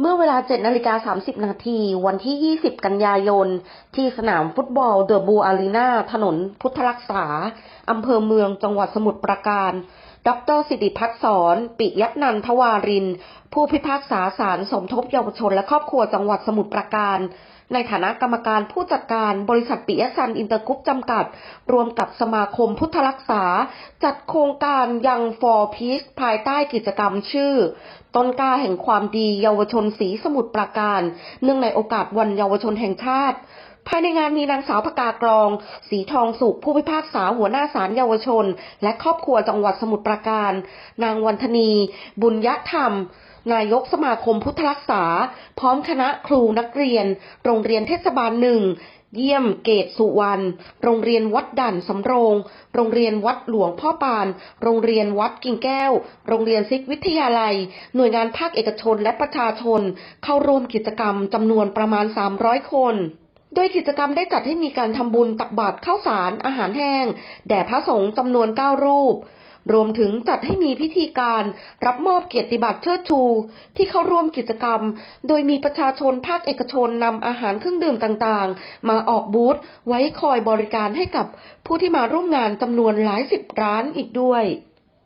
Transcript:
เมื่อเวลา7นาฬิกา30 นาทีวันที่ 20 กันยายน ที่สนามฟุตบอลเดอะบูอารีนาถนนพุทธรักษา อำเภอเมืองจังหวัดสมุทรปราการ ดรสิริพัฒน์สอนปิยนันทวาริน ผู้พิพากษาศาลสมทบเยาวชนและครอบครัวจังหวัดสมุทรปราการ ในฐานะกรรมการผู้จัดการบริษัทปิยซันอินเตอร์กรุ๊ปจำกัด รวมกับสมาคมพุทธรักษา จัดโครงการยัง for peace ภายใต้กิจกรรมชื่อ ต้นกาแห่งความดีเยาวชนสีสมุทรปราการ เนื่องในโอกาสวันเยาวชนแห่งชาติ ภายในงานมีนางสาวพกากรอง สีทองสุขผู้พิพากษาหัวหน้าศาลเยาวชน และครอบครัวจังหวัดสมุทรปราการ นางวันธนี บุญยธรรม นายกสมาคมพุทธรักษา พร้อมคณะครูนักเรียน โรงเรียนเทศบาลหนึ่งเยี่ยมเกตสุวรรณ โรงเรียนวัดด่านสำโรง โรงเรียนวัดหลวงพ่อปาน โรงเรียนวัดกิ่งแก้ว โรงเรียนซิกวิทยาลัย หน่วยงานภาคเอกชนและประชาชน เข้าร่วมกิจกรรมจำนวนประมาณ 300 คน โดยกิจกรรมได้จัดให้มีการทำบุญตักบาตรข้าวสาร อาหารแห้ง แด่พระสงฆ์จำนวน 9 รูป รวมถึงจัดให้มีพิธีการรับมอบเกียรติบัตรเชิดชู ที่เข้าร่วมกิจกรรม โดยมีประชาชนภาคเอกชนนำอาหารเครื่องดื่มต่างๆ มาออกบูธไว้คอยบริการให้กับผู้ที่มาร่วมงานจำนวนหลายสิบร้านอีกด้วย